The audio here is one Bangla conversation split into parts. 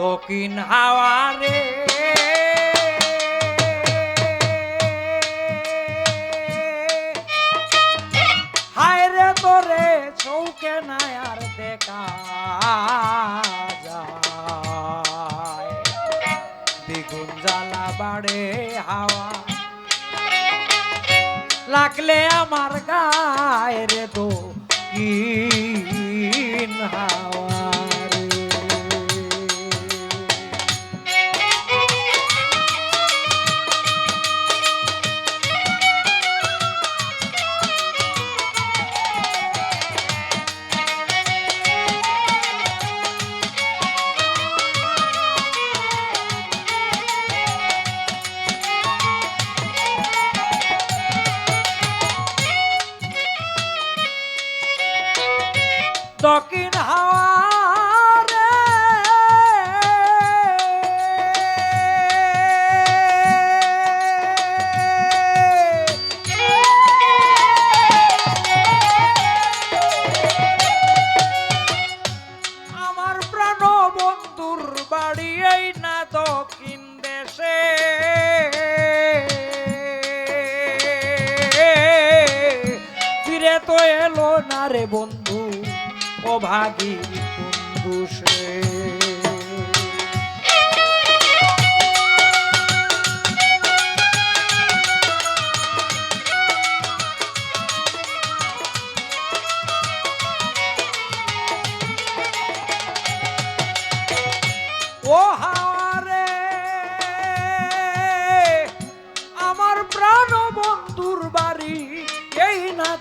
দক্ষিণ হাওয়ারে হায় রে তোরে চৌকে নাই আর দেখা যায়। দ্বিগুণ জ্বালা বাড়ে হাওয়া। লাগলে আমার গায়ে বন্ধুর বাড়ি এই না দক্ষিণ দেশে। ফিরে তো এলো না রে বন্ধু, ও ভাগি বন্ধু সে।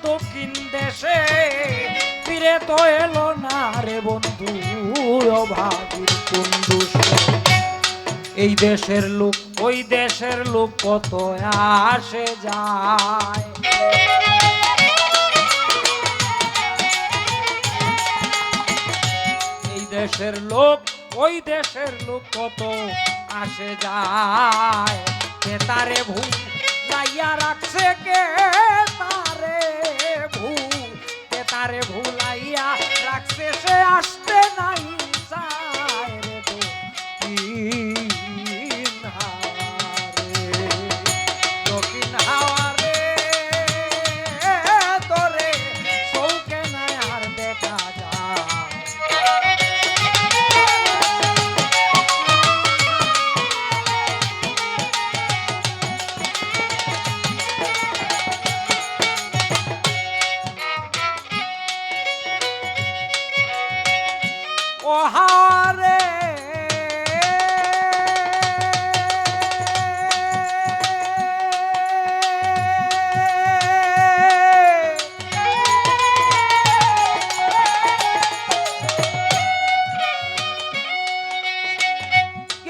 দক্ষিণ দেশে। ফিরে তো এলো না রে বন্ধু বন্ধু এই দেশের লোক, ওই দেশের লোক কত আসে যায়। এই দেশের লোক, ওই দেশের লোক কত আসে যায়। তারে ভুল লাইয়া রাখছে কে তারে ভুল কে তারে ভুলাইয়া রাখছে সে আসতে নাই হারে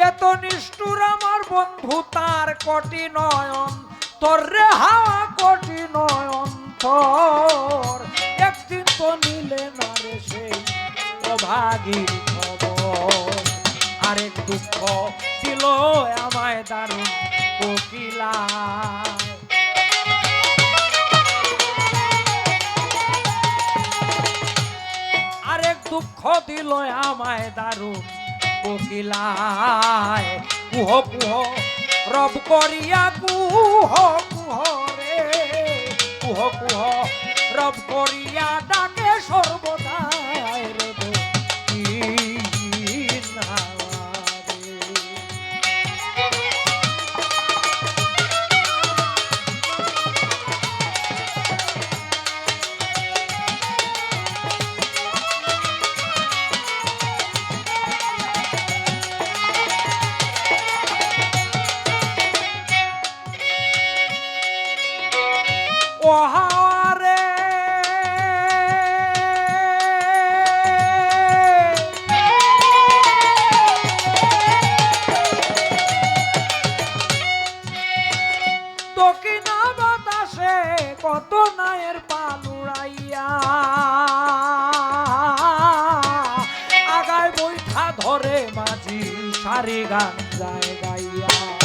এত নিষ্ঠুর আমার কটি নয়ন, তোর রে হাওয়া কটি নয়ন, তোর। একদিন তো নিলে না রে সেই খবর। আরেক দুঃখ দিল আমায় দারুণ আরেক দুঃখ দিল আমায় দারুণ কোকিলায়। কুহ কুহ, রব করিয়া কুহ কুহ রে। কুহ কুহ, রব করিয়া ডাকে সর্বদায় ও হাওয়ারে দক্ষিণা বাতাসে কত পালুড়াইয়া আগায় বৈঠা ধরে মাঝি সারি গান যায় গাইয়া।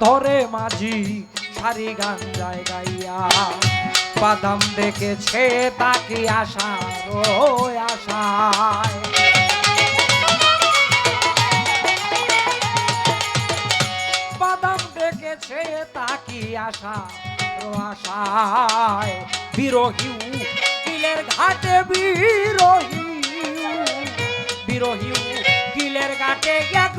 ধরে মাঝি, সারি গান যায় গাইয়া। বাদাম দেখেছে তাকে আশার আশায়। বাদাম দেখেছে তাকি আশা আশায়। বিরোহী কিলের ঘাটে বিরোহী। বিরোহী কিলের ঘাটে একবার